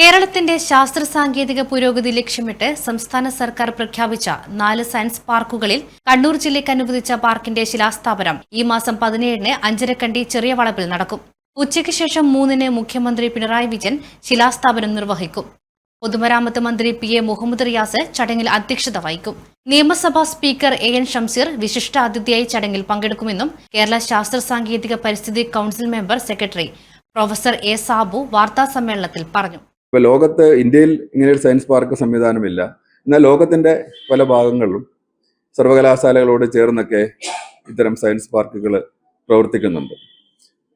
കേരളത്തിന്റെ ശാസ്ത്ര സാങ്കേതിക പുരോഗതി ലക്ഷ്യമിട്ട് സംസ്ഥാന സർക്കാർ പ്രഖ്യാപിച്ച നാല് സയൻസ് പാർക്കുകളിൽ കണ്ണൂർ ജില്ലയ്ക്ക് അനുവദിച്ച പാർക്കിന്റെ ശിലാസ്ഥാപനം ഈ മാസം പതിനേഴിന് അഞ്ചരക്കണ്ടി ചെറിയ വളപ്പിൽ നടക്കും. ഉച്ചയ്ക്ക് ശേഷം മൂന്നിന് മുഖ്യമന്ത്രി പിണറായി വിജയൻ ശിലാസ്ഥാപനം നിർവഹിക്കും. പൊതുമരാമത്ത് മന്ത്രി പി എ മുഹമ്മദ് റിയാസ് ചടങ്ങിൽ അധ്യക്ഷത വഹിക്കും. നിയമസഭാ സ്പീക്കർ എ എൻ ഷംസീർ വിശിഷ്ട അതിഥിയായി ചടങ്ങിൽ പങ്കെടുക്കുമെന്നും കേരള ശാസ്ത്ര സാങ്കേതിക പരിസ്ഥിതി council member secretary professor A Sabu വാർത്താ സമ്മേളനത്തിൽ പറഞ്ഞു. ഇപ്പോൾ ലോകത്ത് ഇന്ത്യയിൽ ഇങ്ങനെ ഒരു സയൻസ് പാർക്ക് സംവിധാനമില്ല. എന്നാൽ ലോകത്തിന്റെ പല ഭാഗങ്ങളിലും സർവകലാശാലകളോട് ചേർന്നൊക്കെ ഇത്തരം സയൻസ് പാർക്കുകൾ പ്രവർത്തിക്കുന്നുണ്ട്.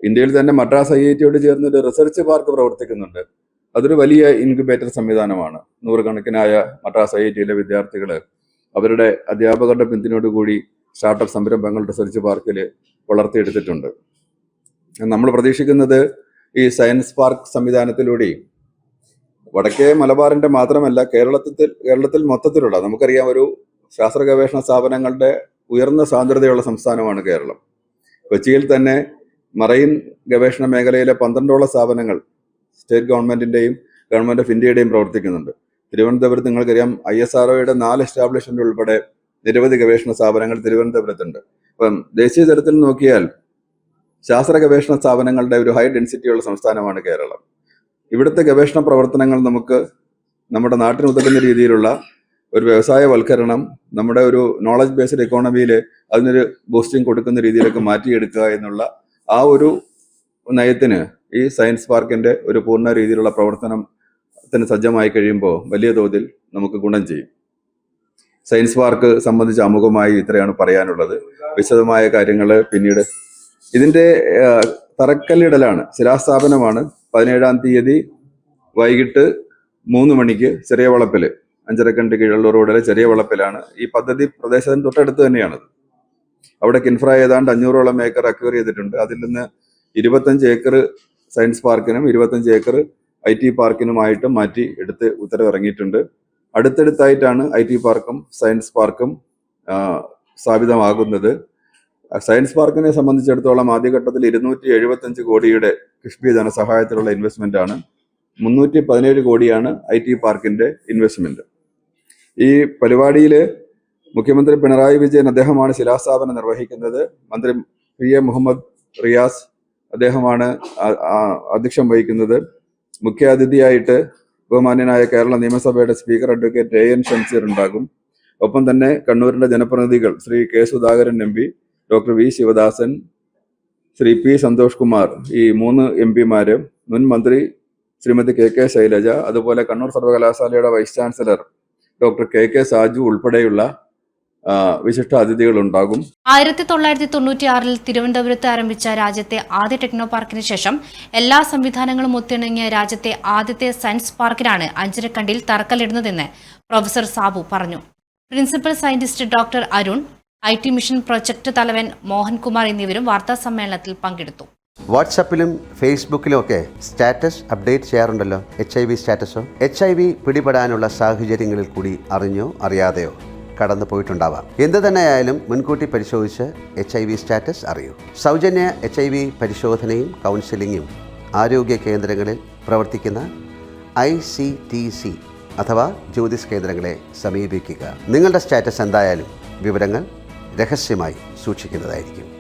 ഇന്ത്യയിൽ തന്നെ മദ്രാസ് ഐ ഐ ടിയോട് ചേർന്നൊരു റിസർച്ച് പാർക്ക് പ്രവർത്തിക്കുന്നുണ്ട്. അതൊരു വലിയ ഇൻക്യുബേറ്റർ സംവിധാനമാണ്. നൂറുകണക്കിനായ മദ്രാസ് ഐ ഐ ടിയിലെ വിദ്യാർത്ഥികൾ അവരുടെ അധ്യാപകരുടെ പിന്തുണയോടുകൂടി സ്റ്റാർട്ടപ്പ് സംരംഭങ്ങൾ റിസർച്ച് പാർക്കിൽ വളർത്തിയെടുത്തിട്ടുണ്ട്. നമ്മൾ പ്രതീക്ഷിക്കുന്നത് ഈ സയൻസ് പാർക്ക് സംവിധാനത്തിലൂടെ വടക്കേ മലബാറിന്റെ മാത്രമല്ല കേരളത്തിൽ കേരളത്തിൽ മൊത്തത്തിലുള്ള നമുക്കറിയാം ഒരു ശാസ്ത്ര ഗവേഷണ സ്ഥാപനങ്ങളുടെ ഉയർന്ന സാന്ദ്രതയുള്ള സംസ്ഥാനമാണ് കേരളം. കൊച്ചിയിൽ തന്നെ മറൈൻ ഗവേഷണ മേഖലയിലെ പന്ത്രണ്ടോളം സ്ഥാപനങ്ങൾ സ്റ്റേറ്റ് ഗവൺമെന്റിന്റെയും ഗവൺമെന്റ് ഓഫ് ഇന്ത്യയുടെയും പ്രവർത്തിക്കുന്നുണ്ട്. തിരുവനന്തപുരത്ത് നിങ്ങൾക്കറിയാം ഐ എസ് ആർഒയുടെ നാല് എസ്റ്റാബ്ലിഷ്മെന്റ് ഉൾപ്പെടെ നിരവധി ഗവേഷണ സ്ഥാപനങ്ങൾ തിരുവനന്തപുരത്തുണ്ട്. അപ്പം ദേശീയ തലത്തിൽ നോക്കിയാൽ ശാസ്ത്ര ഗവേഷണ സ്ഥാപനങ്ങളുടെ ഒരു ഹൈ ഡെൻസിറ്റിയുള്ള സംസ്ഥാനമാണ് കേരളം. ഇവിടുത്തെ ഗവേഷണ പ്രവർത്തനങ്ങൾ നമുക്ക് നമ്മുടെ നാട്ടിന് ഉതകുന്ന രീതിയിലുള്ള ഒരു വ്യവസായവൽക്കരണം നമ്മുടെ ഒരു നോളജ് ബേസ്ഡ് എക്കോണമിയിൽ അതിനൊരു ബൂസ്റ്റിംഗ് കൊടുക്കുന്ന രീതിയിലേക്ക് മാറ്റിയെടുക്കുക എന്നുള്ള ആ ഒരു നയത്തിന് ഈ സയൻസ് പാർക്കിന്റെ ഒരു പൂർണ രീതിയിലുള്ള പ്രവർത്തനത്തിന് സജ്ജമായി കഴിയുമ്പോൾ വലിയ തോതിൽ നമുക്ക് ഗുണം ചെയ്യും. സയൻസ് പാർക്ക് സംബന്ധിച്ച് അമുഖമായി ഇത്രയാണ് പറയാനുള്ളത്. വിശദമായ കാര്യങ്ങൾ പിന്നീട് ഇതിന്റെ തറക്കല്ലിടലാണ് ശിലാസ്ഥാപനമാണ് പതിനേഴാം തീയതി വൈകിട്ട് മൂന്ന് മണിക്ക് ചെറിയ വളപ്പിൽ അഞ്ചരക്കണ്ട് കീഴുള്ള റോഡിലെ ചെറിയ വളപ്പിലാണ്. ഈ പദ്ധതി പ്രദേശത്തിന് തൊട്ടടുത്ത് തന്നെയാണത് അവിടെ കിൻഫ്ര ഏതാണ്ട് അഞ്ഞൂറോളം ഏക്കർ അക്വയർ ചെയ്തിട്ടുണ്ട്. അതിൽ നിന്ന് ഇരുപത്തഞ്ച് ഏക്കർ സയൻസ് പാർക്കിനും ഇരുപത്തഞ്ച് ഏക്കർ ഐ ടി പാർക്കിനുമായിട്ട് മാറ്റി എടുത്ത് ഉത്തരവിറങ്ങിയിട്ടുണ്ട്. അടുത്തടുത്തായിട്ടാണ് ഐ ടി പാർക്കും സയൻസ് പാർക്കും സ്ഥാപിതമാകുന്നത്. സയൻസ് പാർക്കിനെ സംബന്ധിച്ചിടത്തോളം ആദ്യഘട്ടത്തിൽ ഇരുന്നൂറ്റി എഴുപത്തഞ്ച് കോടിയുടെ കിഫ്ബി ധനസഹായത്തിലുള്ള ഇൻവെസ്റ്റ്മെന്റ് ആണ്. മുന്നൂറ്റി പതിനേഴ് കോടിയാണ് ഐ ടി പാർക്കിന്റെ ഇൻവെസ്റ്റ്മെന്റ് ഈ പരിപാടിയിൽ മുഖ്യമന്ത്രി പിണറായി വിജയൻ അദ്ദേഹമാണ് ശിലാസ്ഥാപനം നിർവഹിക്കുന്നത്. മന്ത്രി പി എ മുഹമ്മദ് റിയാസ് അദ്ദേഹമാണ് അധ്യക്ഷം വഹിക്കുന്നത്. മുഖ്യാതിഥിയായിട്ട് ബഹുമാന്യനായ കേരള നിയമസഭയുടെ speaker advocate A N Shamseer ഉണ്ടാകും. ഒപ്പം തന്നെ കണ്ണൂരിന്റെ ജനപ്രതിനിധികൾ Shri K Sudhakaran M P doctor V Sivadasan Shri P Santhosh Kumar ഈ മൂന്ന് എം പിമാരും മുൻ മന്ത്രി ശ്രീമതി കെ കെ ശൈലജ അതുപോലെ കണ്ണൂർ സർവകലാശാലയുടെ vice chancellor doctor K K Saju ഉൾപ്പെടെയുള്ള വിശിഷ്ട അതിഥികൾ ഉണ്ടാകും ആയിരത്തി തൊള്ളായിരത്തി തൊണ്ണൂറ്റി ആറിൽ തിരുവനന്തപുരത്ത് ആരംഭിച്ച രാജ്യത്തെ ആദ്യ ടെക്നോ പാർക്കിന് ശേഷം എല്ലാ സംവിധാനങ്ങളും ഒത്തിണങ്ങിയ രാജ്യത്തെ ആദ്യത്തെ സയൻസ് പാർക്കിനാണ് അഞ്ചരക്കണ്ടിയിൽ തറക്കല്ലിടുന്നതെന്ന് പ്രൊഫസർ സാബു പറഞ്ഞു. Principal scientist doctor Arun I T mission project തലവൻ മോഹൻകുമാർ എന്നിവരും വാർത്താ സമ്മേളനത്തിൽ പങ്കെടുത്തു. വാട്സപ്പിലും ഫേസ്ബുക്കിലും ഒക്കെ സ്റ്റാറ്റസ് അപ്ഡേറ്റ് ചെയ്യാറുണ്ടല്ലോ? എച്ച് ഐ വി സ്റ്റാറ്റസോ? എച്ച് ഐ വി പിടിപെടാനുള്ള സാഹചര്യങ്ങളിൽ കൂടി അറിഞ്ഞോ അറിയാതെയോ കടന്നു പോയിട്ടുണ്ടാവാം. എന്ത് തന്നെയായാലും മുൻകൂട്ടി പരിശോധിച്ച് എച്ച് ഐ വി സ്റ്റാറ്റസ് അറിയൂ. സൗജന്യ എച്ച് ഐ വി പരിശോധനയും കൗൺസിലിങ്ങും ആരോഗ്യ കേന്ദ്രങ്ങളിൽ പ്രവർത്തിക്കുന്ന ഐ സി ടി സി അഥവാ ജ്യോതിസ് കേന്ദ്രങ്ങളെ സമീപിക്കുക. നിങ്ങളുടെ സ്റ്റാറ്റസ് എന്തായാലും വിവരങ്ങൾ രഹസ്യമായി സൂക്ഷിക്കുന്നതായിരിക്കും.